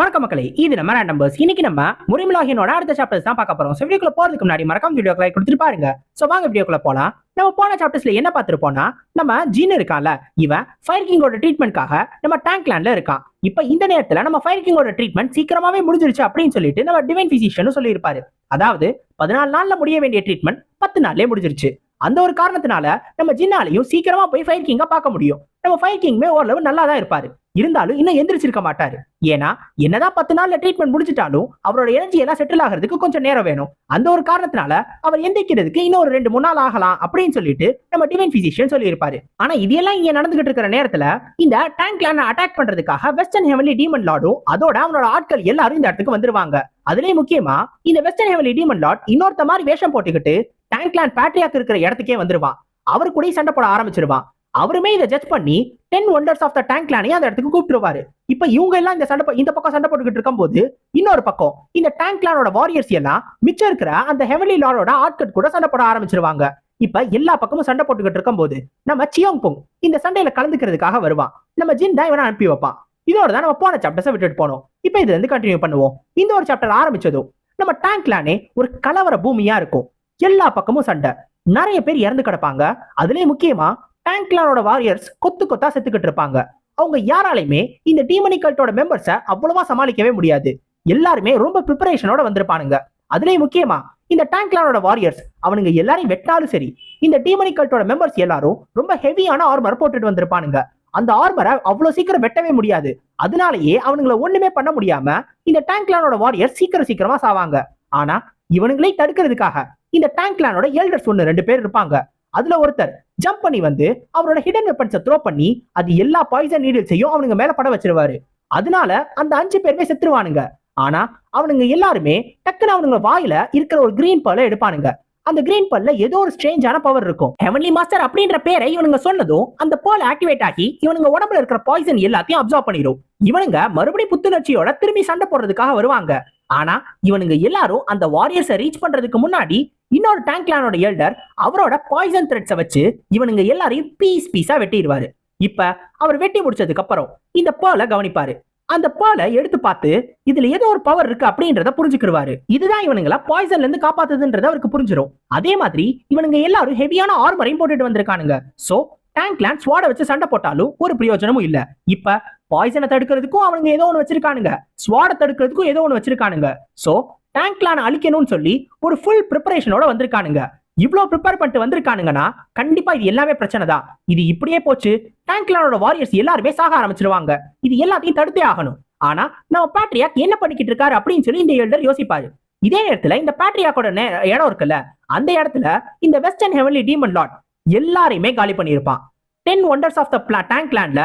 வணக்கம் மக்களே இது நம்ம நம்பர்ஸ் இன்னைக்கு நம்ம முரிமிலாகினோட அடுத்த சாப்டர்ஸ் தான் பார்க்க போறோம். ஸோ வீடியோக்குள்ள போறதுக்கு முன்னாடி மறக்காம வீடியோ லைக் கொடுத்துட்டு பாருங்க. ஸோ வாங்க வீடியோக்குள்ள போலாம். நம்ம போன சாப்டர்ஸ்ல என்ன பார்த்துருப்போம்னா நம்ம ஜீன் இருக்கான்ல இவன் ஃபயர் கிங்கோட ட்ரீட்மெண்ட்காக நம்ம டேங்க் லேண்ட்ல இருக்கான். இப்போ இந்த நேரத்துல நம்ம ஃபயர் கிங்கோட ட்ரீட்மெண்ட் சீக்கிரமாவே முடிஞ்சிருச்சு அப்படின்னு சொல்லிட்டு நம்ம டிவைன் பிசிஷியன் சொல்லியிருப்பாரு. அதாவது பதினாலு நாள்ல முடிய வேண்டிய ட்ரீட்மெண்ட் பத்து நாள்லேயே முடிஞ்சிருச்சு. அந்த ஒரு காரணத்தினால நம்ம ஜின்னாலையும் சீக்கிரமா போய் ஃபயர் கிங்க பார்க்க முடியும். நம்ம ஃபயர் கிங்குமே ஓரளவு நல்லா தான் இருப்பாரு. இருந்தாலும் இன்னும் எந்திரிச்சிருக்க மாட்டாரு. ஏன்னா என்னதான் பத்து நாள்ல ட்ரீட்மெண்ட் முடிச்சிட்டாலும் அவரோட எனர்ஜி எல்லாம் செட்டில் ஆகிறதுக்கு கொஞ்சம் நேரம் வேணும். அந்த ஒரு காரணத்தினால அவர் எந்திரிக்கிறதுக்கு இன்னொரு ரெண்டு மூணு நாள் ஆகலாம் அப்படின்னு சொல்லிட்டு நம்ம டிவைன் பிசிஷியன் சொல்லியிருப்பாரு. ஆனா இது எல்லாம் இங்க நடந்துகிட்டு இருக்கிற நேரத்துல இந்த டேங்க் லேண்ட் அட்டாக் பண்றதுக்காக வெஸ்டர்ன் ஹெவன்லி டீமன் லார்டும் அதோட அவனோட ஆட்கள் எல்லாரும் இந்த இடத்துக்கு வந்துருவாங்க. அதுலயும் முக்கியமா இந்த வெஸ்டர்ன் ஹெவன்லி டீமன் லார்ட் இன்னொருத்த மாதிரி வேஷம் போட்டுக்கிட்டு டேங்க் லேண்ட் பேட்டரியாக்கு இருக்கிற இடத்துக்கே வந்துருவான். அவரு கூட சண்டை போட ஆரம்பிச்சிருவான். அவருமே இதை ஜட்ஜ் பண்ணி ten wonders of the tank லேனையும் அந்த இடத்துக்கு கூப்பிட்டுருவாரு. இப்ப இவங்க எல்லாம் இந்த சண்டை இந்த பக்கம் சண்டை போட்டுக்கிட்டு இருக்கும்போது இன்னொரு பக்கம் இந்த டேங்க் கிளானோட வாரியர்ஸ் எல்லாம் மிச்சம் இருக்கிற அந்த ஹெவலி லாரோட ஆட்கள் கூட சண்டை போட ஆரம்பிச்சிருவாங்க. இப்ப எல்லா பக்கமும் சண்டை போட்டுக்கிட்டு இருக்கும்போது நம்ம சியோங் புங் இந்த சண்டையில கலந்துக்கிறதுக்காக வருவான். நம்ம ஜின் தான் இவனை அனுப்பி வைப்பான். இதோட தான் நம்ம போன சாப்டர்ஸை விட்டுட்டு போனோம். இப்போ இதுல இருந்து கண்டினியூ பண்ணுவோம். இந்த ஒரு சாப்டர் ஆரம்பிச்சதும் நம்ம டேங்க் கிளானே ஒரு கலவர பூமியா இருக்கும். எல்லா பக்கமும் சண்டை. நிறைய பேர் இறந்து கிடப்பாங்க. அதுலயே முக்கியமா டேங்க்லானோட வாரியர்ஸ் கொத்து கொத்தா செத்துக்கிட்டு இருப்பாங்க. அவங்க யாராலையுமே இந்த டீமனி கல்ட்டோட மெம்பர்ஸை அவ்வளவா சமாளிக்கவே முடியாது. எல்லாருமே ரொம்ப ப்ரிப்பரேஷனோட வந்திருப்பானுங்க. அதுலயும் முக்கியமா இந்த டேங்க்லானோட வாரியர்ஸ் அவனுங்க எல்லாரையும் வெட்டாலும் சரி இந்த டீமனி கல்ட்டோட மெம்பர்ஸ் எல்லாரும் ரொம்ப ஹெவியான ஆர்மர் போட்டுட்டு வந்திருப்பானுங்க. அந்த ஆர்மரை அவ்வளவு சீக்கிரம் வெட்டவே முடியாது. அதனாலேயே அவனுங்களை ஒண்ணுமே பண்ண முடியாம இந்த டேங்க்லானோட வாரியர் சீக்கிரம் சீக்கிரமா சாவாங்க. ஆனா இவனுங்களே தடுக்கிறதுக்காக இந்த டேங்க்லானோட எல்டர்ஸ் ஒன்று ரெண்டு பேர் இருப்பாங்க. அதுல ஒருத்தர் ஜம்ப் பண்ணி வந்து அவரோட ஹிடன் வெப்பன்ஸை த்ரோ பண்ணி அது எல்லா பாய்சன் நீடில்ஸையும் அவனுங்க மேல பட வச்சிருவாரு. அதனால அந்த அஞ்சு பேருமே செத்துருவானுங்க. ஆனா அவனுங்க எல்லாருமே டக்குன்னு அவனுங்க வாயில இருக்கிற ஒரு கிரீன் பல எடுப்பானுங்க. அந்த கிரீன் பல்ல ஏதோ ஒரு ஸ்ட்ரேஞ்சான பவர் இருக்கும். ஹெவன்லி மாஸ்டர் அப்படின்ற பேரை இவனுங்க சொன்னதும் அந்த பால் ஆக்டிவேட் ஆகி இவனுங்க உடம்புல இருக்கிற பாய்சன் எல்லாத்தையும் அப்சர்வ் பண்ணிடும் இவனுங்க மறுபடியும் புத்துணர்ச்சியோட திரும்பி சண்டை போடுறதுக்காக வருவாங்க. ஆனா இவனுங்க எல்லாரும் அந்த வாரியர்ஸை ரீச் பண்றதுக்கு முன்னாடி இன்னொரு டேங்க் லேனோட எல்டர் அவரோட பாய்சன் த்ரெட்ஸை வச்சு இவனுங்க எல்லாரையும் பீஸ் பீஸா வெட்டிடுவாரு. இப்ப அவர் வெட்டி முடிச்சதுக்கு அப்புறம் இந்த பேர்ல கவனிப்பாரு. அந்த பேர்ல எடுத்து பார்த்து இதுல ஏதோ ஒரு பவர் இருக்கு அப்படின்றத புரிஞ்சுக்கிடுவாரு. இதுதான் இவனுங்கள பாய்சன்ல இருந்து காப்பாத்துதுன்றது அவருக்கு புரிஞ்சிடும் அதே மாதிரி இவனுங்க எல்லாரும் ஹெவியான ஆர்மரையும் போட்டுட்டு வந்திருக்கானுங்க. சோ டேங்க் லேண்ட் ஸ்வாட வச்சு சண்டை போட்டாலும் ஒரு பிரயோஜனமும் இல்ல. இப்ப பாய்சனை தடுக்கிறதுக்கும் அவனுங்க ஏதோ ஒன்று வச்சிருக்கானுங்க. ஸ்வாட தடுக்கிறதுக்கும் ஏதோ ஒன்று வச்சிருக்கானுங்க. சோ டேங்க் லேன் அழிக்கணும்னு சொல்லி ஒரு ஃபுல் ப்ரிப்பரேஷனோட வந்திருக்கானுங்க. இவ்ளோ ப்ரிப்பேர் பண்ணிட்டு வந்திருக்கானுங்கன்னா கண்டிப்பா இது எல்லாமே பிரச்சனை தான். இது இப்படியே போச்சு. டேங்க் கிளானோட வாரியர்ஸ் எல்லாருமே சாக ஆரம்பிச்சிருவாங்க. இது எல்லாத்தையும் தடுத்தே ஆகணும். ஆனா நம்ம பேட்ரியாக் என்ன பண்ணிக்கிட்டு இருக்காரு அப்படின்னு சொல்லி இந்த எல்டர் யோசிப்பாரு. இதே இடத்துல இந்த பேட்ரியாக்கோட இடம் இருக்குல்ல அந்த இடத்துல இந்த வெஸ்டர்ன் ஹெவன்லி டீமன் லாட் எல்லாரையுமே காலி பண்ணியிருப்பான். டென் ஒண்டர்ஸ் ஆஃப் த பிளா டேங்க் லேண்ட்ல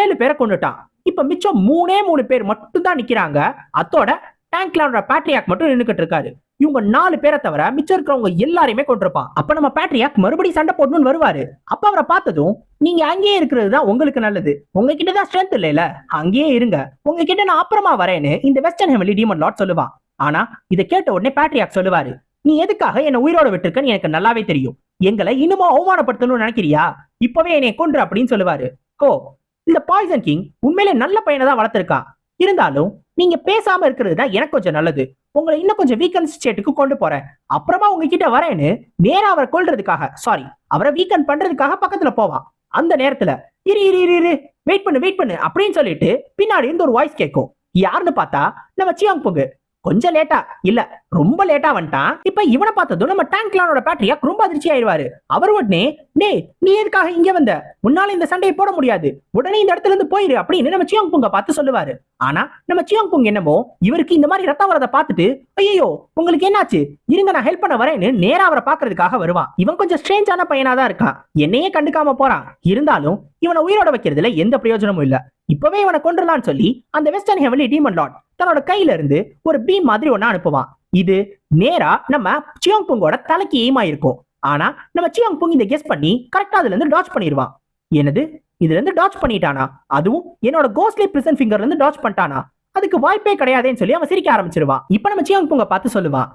ஏழு பேரை கொண்டுட்டான். இப்ப மிச்சம் மூணே மூணு பேர் மட்டும் தான் நிக்கிறாங்க. அத்தோட டேங்க்ல லேண்டோட பேட்ரியாக் மட்டும் நின்னுக்கிட்டு இருக்காரு இவங்க நாலு பேரை தவிர மிச்சம் இருக்கிறவங்க எல்லாரையுமே கொண்டிருப்பான் அப்ப நம்ம பேட்ரியாக் மறுபடியும் சண்டை போடணும்னு வருவாரு. அப்ப அவரை பார்த்ததும் நீங்க அங்கேயே இருக்கிறது தான் உங்களுக்கு நல்லது. உங்ககிட்ட தான் ஸ்ட்ரென்த் இல்லைல அங்கேயே இருங்க. உங்ககிட்ட நான் அப்புறமா வரேன்னு இந்த வெஸ்டர்ன் ஹெமிலி டீமன் லாட் சொல்லுவான். ஆனா இதை கேட்ட உடனே பேட்ரியாக் சொல்லுவாரு நீ எதுக்காக என்ன உயிரோட விட்டுருக்கன்னு எனக்கு நல்லாவே தெரியும். எங்களை இன்னுமா அவமானப்படுத்தணும்னு நினைக்கிறியா? இப்பவே என்னை கொன்று அப்படின்னு சொல்லுவாரு. ஓ இந்த பாய்சன் கிங் உண்மையிலே நல்ல பையனை தான் வளர்த்திருக்கா. இருந்தாலும் நீங்க பேசாம இருக்கிறது தான் எனக்கு கொஞ்சம் நல்லது. உங்களை இன்னும் கொஞ்சம் வீக்கன் ஸ்டேட்டுக்கு கொண்டு போறேன். அப்புறமா உங்ககிட்ட வரேன்னு நேரா அவரை கொல்றதுக்காக சாரி அவரை வீக்கன் பண்றதுக்காக பக்கத்துல போவான் அந்த நேரத்துல இரு இரு இரு இரு வெயிட் பண்ணு வெயிட் பண்ணு அப்படின்னு சொல்லிட்டு பின்னாடி இருந்து ஒரு வாய்ஸ் கேட்கும் யாருன்னு பார்த்தா நம்ம சியாங் புகு கொஞ்சம் லேட்டா இல்ல ரொம்ப லேட்டா வந்துட்டான். இப்ப இவனை பார்த்ததும் நம்ம டேங்க் கிளானோட பேட்டரியா ரொம்ப அதிர்ச்சி ஆயிடுவாரு. அவர் உடனே டேய் நீ எதுக்காக இங்க வந்த? உன்னால இந்த சண்டையை போட முடியாது. உடனே இந்த இடத்துல இருந்து போயிரு அப்படின்னு நம்ம சியாங் புங்க பார்த்து சொல்லுவாரு. ஆனா நம்ம சியாங் புங் என்னமோ இவருக்கு இந்த மாதிரி ரத்தம் வரதை பார்த்துட்டு ஐயோ உங்களுக்கு என்னாச்சு? இருங்க நான் ஹெல்ப் பண்ண வரேன்னு நேரா அவரை பாக்குறதுக்காக வருவான். இவன் கொஞ்சம் ஸ்ட்ரேஞ்சான பையனா தான் இருக்கான். என்னையே கண்டுக்காம போறான். இருந்தாலும் இவனை உயிரோட வைக்கிறதுல எந்த பிரயோஜனமும் இல்ல. இப்பவே இவனை கொண்டுலான்னு சொல்லி அந்த வெஸ்டர்ன் ஹெவலி டீமன் லார்ட் தன்னோட கையில இருந்து ஒரு பீம் மாதிரி ஒன்னு அனுப்புவான். இது நேரா நம்ம சியோங் புங்கோட தலைக்கு எய்மா இருக்கும் ஆனா நம்ம சியோங் புங் இதை கெஸ் பண்ணி கரெக்டா அதுல இருந்து டாச் பண்ணிடுவான் என்னது? இதுல இருந்து டாச் பண்ணிட்டானா? அதுவும் என்னோட கோஸ்ட்லி பிரிசன் ஃபிங்கர்ல இருந்து டாச் பண்ணிட்டானா? அதுக்கு வாய்ப்பே கிடையாதுன்னு சொல்லி அவன் சிரிக்க ஆரம்பிச்சிருவான். இப்ப நம்ம சியோங் புங்க பார்த்து சொல்லுவான்.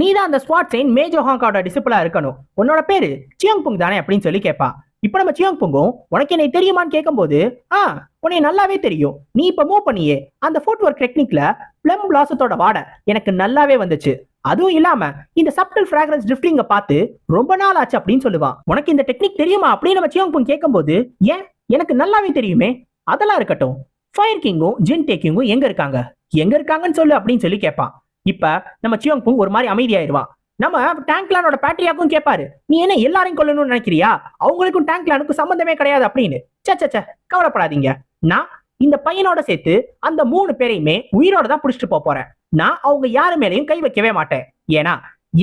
நீ தான் அந்த ஸ்வாட் செயின் மேஜோ ஹாங்கோட டிசிப்ளா இருக்கணும். உன்னோட பேரு சியோங் புங் தானே அப்படின்னு சொல்லி கேட்பான். இப்ப நம்ம சியோங் புங்கும் உனக்கு என்னை தெரியுமான்னு கேட்கும்போது ஆ உன்னை நல்லாவே தெரியும். நீ இப்ப மூவ் பண்ணியே. அந்த ஃபுட் ஒர்க் டெக்னிக்ல பிளம் பிளாசத்தோட வாடை எனக்கு நல்லாவே வந்துச்சு. அதுவும் இல்லாம இந்த சப்டல் ஃபிராக்ரன்ஸ் ட்ரிஃப்டிங்க பார்த்து ரொம்ப நாள் ஆச்சு அப்படின்னு சொல்லுவான். உனக்கு இந்த டெக்னிக் தெரியுமா அப்படின்னு நம்ம சியோங் கேட்கும்போது ஏன்? எனக்கு நல்லாவே தெரியுமே. அதெல்லாம் இருக்கட்டும். ஃபயர் கிங்கும் ஜின் டேக்கிங்கும் எங்க இருக்காங்க? எங்க இருக்காங்கன்னு சொல்லு அப்படின்னு சொல்லி கேட்பான். இப்ப நம்ம சியோங் புங் ஒரு மாதிரி அமைதியாயிருவான். நம்ம டேங்க்லானோட பேட்டரியாக்கும் கேட்பாரு. நீ என்ன எல்லாரையும் கொல்லணும்னு நினைக்கிறியா? அவங்களுக்கும் டேங்க்லானுக்கும் சம்பந்தமே கிடையாது அப்படின்னு. சே சே கவலைப்படாதீங்க. நான் இந்த பையனோட சேர்த்து அந்த மூணு பேரையுமே உயிரோட தான் புடிச்சிட்டு போக போறேன். நான் அவங்க யாரு மேலயும் கை வைக்கவே மாட்டேன். ஏன்னா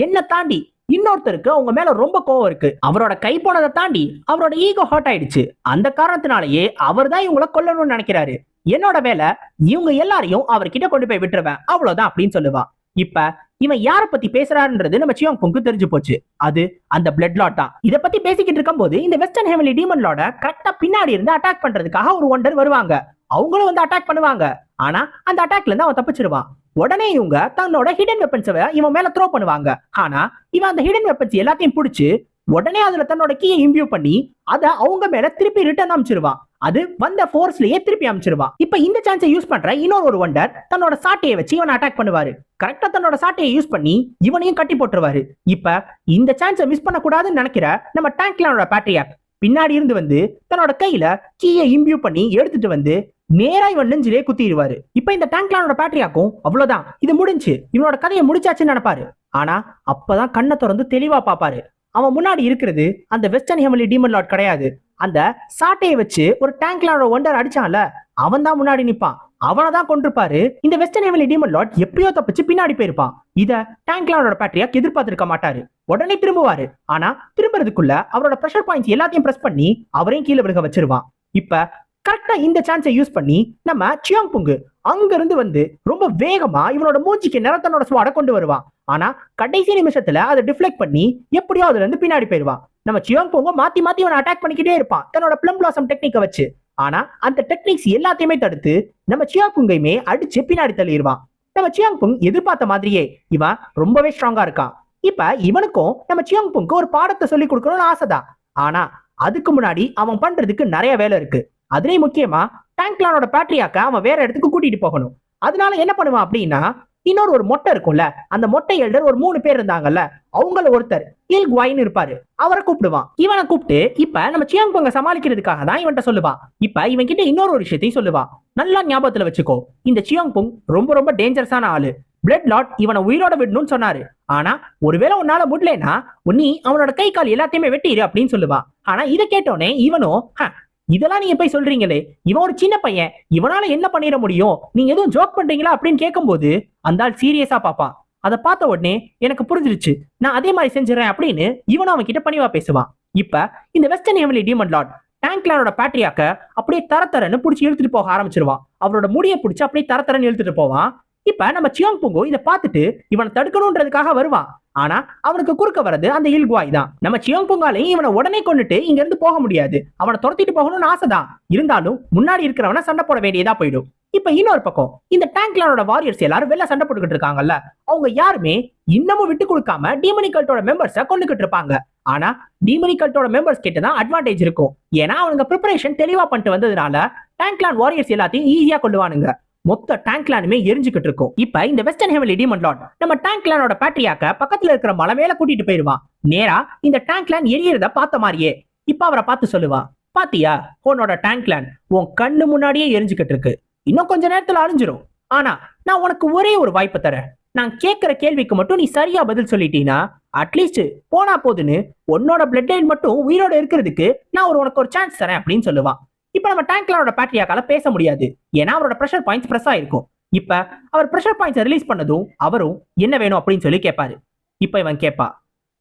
என்ன தாண்டி இன்னொருத்தருக்கு அவங்க மேல ரொம்ப கோவம் இருக்கு. அவரோட கை போனதை தாண்டி அவரோட ஈகோ ஹாட் ஆயிடுச்சு. அந்த காரணத்தினாலேயே அவர் தான் இவங்கள கொல்லணும்னு நினைக்கிறாரு. என்னோட வேலை இவங்க எல்லாரையும் அவர்கிட்ட கொண்டு போய் விட்டுருவேன். அவ்வளவுதான் அப்படின்னு சொல்லுவா. இப்ப இவன் யார பத்தி பேசுறாருன்றது நம்ம சியோங் புங்கு தெரிஞ்சு போச்சு. அது அந்த பிளட் லாட் தான். இதை பத்தி பேசிக்கிட்டு இருக்கும்போது இந்த வெஸ்டர்ன் ஹெவன்லி டீமன் லாட கரெக்டா பின்னாடி இருந்து அட்டாக் பண்றதுக்காக ஒரு ஒண்டர் வருவாங்க. அவங்களும் வந்து அட்டாக் பண்ணுவாங்க. ஆனா அந்த அட்டாக்ல இருந்து அவன் தப்பிச்சிருவான். உடனே இவங்க தன்னோட ஹிடன் வெப்பன்ஸை இவன் மேல த்ரோ பண்ணுவாங்க. ஆனா இவன் அந்த ஹிடன் வெப்பன்ஸ் எல்லாத்தையும் பிடிச்சி உடனே அதுல தன்னோட கீயை இம்பியூ பண்ணி அதை அவங்க மேல திருப்பி ரிட்டர்ன் அமைச்சிருவான் அது வந்த ஃபோர்ஸ்லயே திருப்பி அமைச்சிருவா. இப்ப இந்த சான்ஸை யூஸ் பண்ற இன்னொரு ஒரு ஒண்டர் தன்னோட சாட்டையை வச்சு இவனை அட்டாக் பண்ணுவாரு. கரெக்டா தன்னோட சாட்டையை யூஸ் பண்ணி இவனையும் கட்டி போட்டுருவாரு. இப்ப இந்த சான்ஸை மிஸ் பண்ணக்கூடாதுன்னு நினைக்கிற நம்ம டேங்க்லானோட பேட்டரியா பின்னாடி இருந்து வந்து தன்னோட கையில கீயை இம்பியூ பண்ணி எடுத்துட்டு வந்து நேரா இவன் நெஞ்சிலே குத்திடுவாரு. இப்ப இந்த டேங்க்லானோட பேட்டரியாக்கும் அவ்வளவுதான். இது முடிஞ்சு. இவனோட கதையை முடிச்சாச்சுன்னு நினைப்பாரு. ஆனா அப்பதான் கண்ணை திறந்து தெளிவா பாப்பாரு அவன் முன்னாடி இருக்கிறது அந்த வெஸ்டர்ன் ஹெமலி டீமன் லாட் கிடையாது. அந்த சாட்டையை வச்சு ஒரு டேங்க்லானோட ஒண்டர் அடிச்சான்ல அவன் தான் முன்னாடி நிப்பான். அவனை தான் கொண்டிருப்பாரு இந்த வெஸ்டர்ன் ஹெமலி டீமன் லாட் எப்படியோ தப்பிச்சு பின்னாடி போயிருப்பான். இத டேங்க்லானோட பேட்டரியாக் எதிர்பார்த்திருக்க மாட்டாரு. உடனே திரும்புவாரு. ஆனா திரும்புறதுக்குள்ள அவரோட ப்ரெஷர் பாயிண்ட்ஸ் எல்லாத்தையும் பிரஸ் பண்ணி அவரையும் கீழே விழுக வச்சிருவான். இப்ப கரெக்டா இந்த சான்ஸை யூஸ் பண்ணி நம்ம சியாங் புங்கு அங்க இருந்து வந்து ரொம்ப வேகமா இவனோட மூஞ்சிக்கு நிறத்தனோட சுவாட கொண்டு வருவான். ஆனா கடைசி நிமிஷத்துல அதை டிஃப்ளெக்ட் பண்ணி எப்படியோ அதுல இருந்து பின்னாடி போயிருவான். நம்ம சியோங் புங்க மாத்தி மாத்தி அவனை அட்டாக் பண்ணிக்கிட்டே இருப்பான். தன்னோட பிளம் பிளாசம் டெக்னிக்கை வச்சு. ஆனா அந்த டெக்னிக்ஸ் எல்லாத்தையுமே தடுத்து நம்ம சியாங் புங்கையுமே அடிச்சு பின்னாடி தள்ளிடுவான் நம்ம சியாங் புங் எதிர்பார்த்த மாதிரியே இவன் ரொம்பவே ஸ்ட்ராங்கா இருக்கான். இப்ப இவனுக்கும் நம்ம சியாங் புங்க்கு ஒரு பாடத்தை சொல்லி கொடுக்கணும்னு ஆசைதான். ஆனா அதுக்கு முன்னாடி அவன் பண்றதுக்கு நிறைய வேலை இருக்கு. அதுலயும் முக்கியமா டேங்க்லானோட பேட்டரியாக்க அவன் வேற இடத்துக்கு கூட்டிட்டு போகணும். அதனால என்ன பண்ணுவான் அப்படின்னா இன்னொரு ஒரு மொட்டை இருக்கும்ல அந்த மொட்டை எல்டர் ஒரு மூணு பேர் இருந்தாங்கல்ல அவங்கள ஒருத்தர் இல் குவாயின்னு இருப்பாரு. அவரை கூப்பிடுவான். இவனை கூப்பிட்டு இப்ப நம்ம சியாங் பொங்க சமாளிக்கிறதுக்காக தான் இவன்கிட்ட சொல்லுவான். இப்ப இவன் கிட்ட இன்னொரு ஒரு விஷயத்தையும் சொல்லுவான். நல்லா ஞாபகத்துல வச்சுக்கோ. இந்த சியாங் பொங் ரொம்ப ரொம்ப டேஞ்சரஸான ஆளு. பிளட் லாட் இவனை உயிரோட விடணும்னு சொன்னாரு. ஆனா ஒருவேளை உன்னால முடியலனா நீ அவனோட கை கால் எல்லாத்தையுமே வெட்டிடு அப்படின்னு சொல்லுவான். ஆனா இதை கேட்டோடனே இவனும் "ஹ, இதெல்லாம் நீங்க போய் சொல்றீங்களே. இவன் ஒரு சின்ன பையன். இவனால என்ன பண்ணிட முடியும்? நீங்க எதுவும் ஜோக் பண்றீங்களா? அப்படின்னு கேட்கும்போது அந்த ஆள் சீரியஸா பாப்பான் அதை பார்த்த உடனே எனக்கு புரிஞ்சிருச்சு. நான் அதே மாதிரி செஞ்சிடறேன் அப்படின்னு இவனும் அவன் கிட்ட பணிவா பேசுவான். இப்ப இந்த வெஸ்டர்ன் எமிலி டீமன் லார்ட் டேங்க்லானோட பேட்டரியாக்க அப்படியே தர தரன்னு பிடிச்சி இழுத்துட்டு போக ஆரம்பிச்சிருவான். அவரோட முடியை பிடிச்சி அப்படியே தர தரன்னு இழுத்துட்டு போவான். இப்ப நம்ம சியாங் புங்கோ இதை பார்த்துட்டு இவனை தடுக்கணுன்றதுக்காக வருவான். ஆனா அவனுக்கு குறுக்க வர்றது அந்த இல்குவாய் தான். நம்ம சியாங் புங்காலையும் இவனை உடனே கொண்டுட்டு இங்க இருந்து போக முடியாது. அவனை துரத்திட்டு போகணும்னு ஆசைதான். இருந்தாலும் முன்னாடி இருக்கிறவனை சண்டை போட வேண்டியதா போயிடும். இப்ப இன்னொரு பக்கம் இந்த டேங்க்லானோட வாரியர்ஸ் எல்லாரும் வெளில சண்டை போட்டுக்கிட்டு இருக்காங்கல்ல அவங்க யாருமே இன்னமும் விட்டு கொடுக்காம டீமனிகல்ட்டோட மெம்பர்ஸ கொண்டுகிட்டு இருப்பாங்க. ஆனா டீமனிகல்ட்டோட மெம்பர்ஸ் கிட்ட தான் அட்வான்டேஜ் இருக்கும். ஏன்னா அவங்க ப்ரிப்பரேஷன் தெளிவா பண்ணிட்டு வந்ததுனால டேங்க்லான் வாரியர்ஸ் எல்லாத்தையும் ஈஸியா கொள்ளுவானுங்க மொத்த டேங்க்லானுமே எரிஞ்சுக்கிட்டு இருக்கும். இப்ப இந்த வெஸ்டர்ன் ஹெவலி டீமன் லார்ட் நம்ம டேங்க்லானோட பேட்டரியாக்க பக்கத்துல இருக்கிற மலை மேல கூட்டிட்டு போயிருவான். நேரா இந்த டேங்க்லான் எரியறத பார்த்த மாதிரியே இப்ப அவரை பார்த்து சொல்லுவான் பாத்தியா உன்னோட டேங்க்லான் உன் கண்ணு முன்னாடியே எரிஞ்சுக்கிட்டு இருக்கு. இன்னும் கொஞ்ச நேரத்துல அழிஞ்சிரும். ஆனா நான் உனக்கு ஒரே ஒரு வாய்ப்பு தரேன். நான் கேட்கிற கேள்விக்கு மட்டும் நீ சரியா பதில் சொல்லிட்டீனா அட்லீஸ்ட் போனா போதுன்னு உன்னோட பிளட் லைன் மட்டும் உயிரோட இருக்கிறதுக்கு நான் ஒரு உனக்கு ஒரு சான்ஸ் தரேன் அப்படின்னு சொல்லுவான். இப்ப நம்ம டேங்க்லானோட பேட்டரியாக்கால பேச முடியாது. ஏன்னா அவரோட ப்ரெஷர் பாயிண்ட்ஸ் ப்ரெஸ் ஆயிருக்கும் இப்ப அவர் ப்ரெஷர் பாயிண்ட்ஸ் ரிலீஸ் பண்ணதும் அவரும் என்ன வேணும் அப்படின்னு சொல்லி கேட்பாரு இப்ப இவன் கேட்பா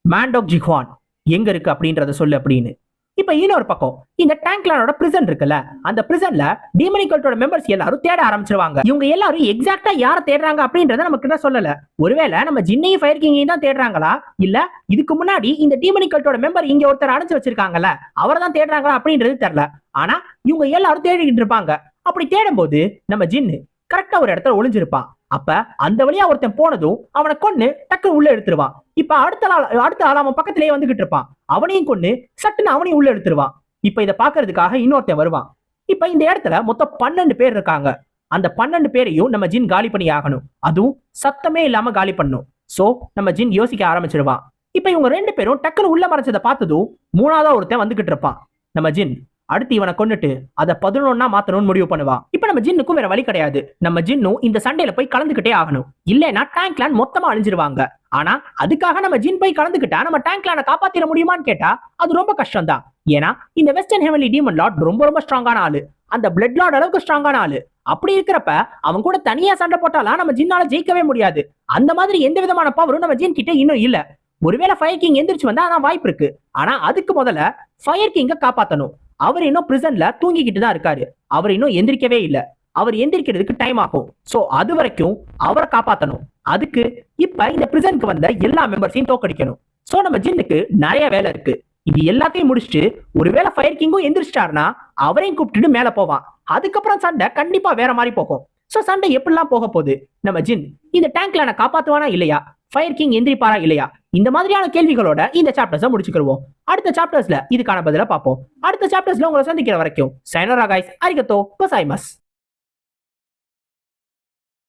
மேண்டோக் ஜிஹ்வான் எங்க இருக்கு? அப்படின்றத சொல்லு அப்படின்னு. இப்போ இன்னொரு பக்கம் இந்த டேங்க்லானோட பிரிசன் இருக்குல்ல அந்த பிரிசன்ல டீமனிகல்ட்டோட மெம்பர்ஸ் எல்லாரும் தேட ஆரம்பிச்சிருவாங்க. இவங்க எல்லாரும் எக்ஸாக்டா யார தேடுறாங்க அப்படின்றத நமக்கு கிட்ட சொல்லல. ஒருவேளை நம்ம ஜின்னையும் ஃபயர் கிங்கையும் தான் தேடுறாங்களா? இல்ல இதுக்கு முன்னாடி இந்த டீமனிகல்ட்டோட மெம்பர் இங்க ஒருத்தர் அடைச்சு வச்சிருக்காங்கல்ல அவரை தான் தேடுறாங்களா அப்படின்றது தெரியல. ஆனா இவங்க எல்லாரும் தேடிக்கிட்டு இருப்பாங்க. அப்படி தேடும் போது நம்ம ஜின்னு கரெக்டா ஒரு இடத்துல ஒளிஞ்சிருப்பான். அப்ப அந்த வழியா ஒருத்தன் போனதும் அவனை கொண்டு டக்குன்னு உள்ள எடுத்துருவான் இப்ப அடுத்த நாள் அடுத்த ஆள் அவன் பக்கத்திலேயே வந்துகிட்டு இருப்பான். அவனையும் கொண்டு சட்டுன்னு அவனையும் உள்ள எடுத்துருவான் இப்ப இதை பாக்குறதுக்காக இன்னொருத்தன் வருவான். இப்ப இந்த இடத்துல மொத்தம் பன்னெண்டு பேர் இருக்காங்க. அந்த பன்னெண்டு பேரையும் நம்ம ஜின் காலி பண்ணி ஆகணும். அதுவும் சத்தமே இல்லாம காலி பண்ணும். சோ நம்ம ஜின் யோசிக்க ஆரம்பிச்சிருவான். இப்ப இவங்க ரெண்டு பேரும் டக்குன்னு உள்ள மறைச்சதை பார்த்ததும் மூணாவதா ஒருத்தன் வந்துகிட்டு இருப்பான். நம்ம ஜின். அடுத்து இவனை கொன்னுட்டு அதை பதினொன்னா மாத்தணும்னு முடிவு பண்ணுவான் இப்ப நம்ம ஜின்னுக்கும் வேற வழி கிடையாது. நம்ம ஜின்னும் இந்த சண்டையில போய் கலந்துகிட்டே ஆகணும். இல்லைன்னா டேங்க் கிளான் மொத்தமா அழிஞ்சிருவாங்க. ஆனா அதுக்காக நம்ம ஜின் போய் கலந்துக்கிட்டா நம்ம டேங்க் கிளானை காப்பாத்திட முடியுமான்னு கேட்டா அது ரொம்ப கஷ்டம் தான் ஏன்னா இந்த வெஸ்டர்ன் ஹெவன்லி டீமன் லார்ட் ரொம்ப ரொம்ப ஸ்ட்ராங்கான ஆளு. அந்த பிளட் லார்ட் அளவுக்கு ஸ்ட்ராங்கான ஆளு. அப்படி இருக்கிறப்ப அவன் கூட தனியா சண்டை போட்டாலாம் நம்ம ஜின்னால ஜெயிக்கவே முடியாது. அந்த மாதிரி எந்த விதமான பவரும் நம்ம ஜின் கிட்ட இன்னும் இல்ல. ஒருவேளை ஃபயர் கிங் எந்திரிச்சு வந்தா அதான் வாய்ப்பு இருக்கு. ஆனா அதுக்கு முதல்ல ஃபயர் கிங்க காப்பாத்தணும். அவர் இன்னும் பிரிசன்ல தூங்கிக்கிட்டு தான் இருக்காரு. அவர் இன்னும் எந்திரிக்கவே இல்ல. அவர் எந்திரிக்கிறதுக்கு டைம் ஆகும். சோ அது வரைக்கும் அவரை காப்பாத்தணும். அதுக்கு இப்ப இந்த பிரிசனுக்கு வந்த எல்லா மெம்பர்ஸையும் தோக்கடிக்கணும் சோ நம்ம ஜின்னுக்கு நிறைய வேலை இருக்கு. இது எல்லாத்தையும் முடிச்சுட்டு ஒருவேளை ஃபயர் கிங்கும் எந்திரிச்சிட்டாருன்னா அவரையும் கூப்பிட்டுட்டு மேல போவான். அதுக்கப்புறம் சண்டை கண்டிப்பா வேற மாதிரி போகும். சோ சண்டை எப்படிலாம் போக போகுது? நம்ம ஜின் இந்த டேங்க்ல நான் காப்பாத்துவானா இல்லையா? ஃபயர் கிங் எந்திரிப்பாரா இல்லையா? இந்த மாதிரியான கேள்விகளோட இந்த சாப்டர்ஸை முடிச்சுக்கிடுவோம் அடுத்த சாப்டர்ஸ்ல இதுக்கான பதில பார்ப்போம். அடுத்த சாப்டர்ஸ்ல உங்களை சந்திக்கிற வரைக்கும் சைனரா காய்ஸ் அரிகத்தோ பசாய்மஸ்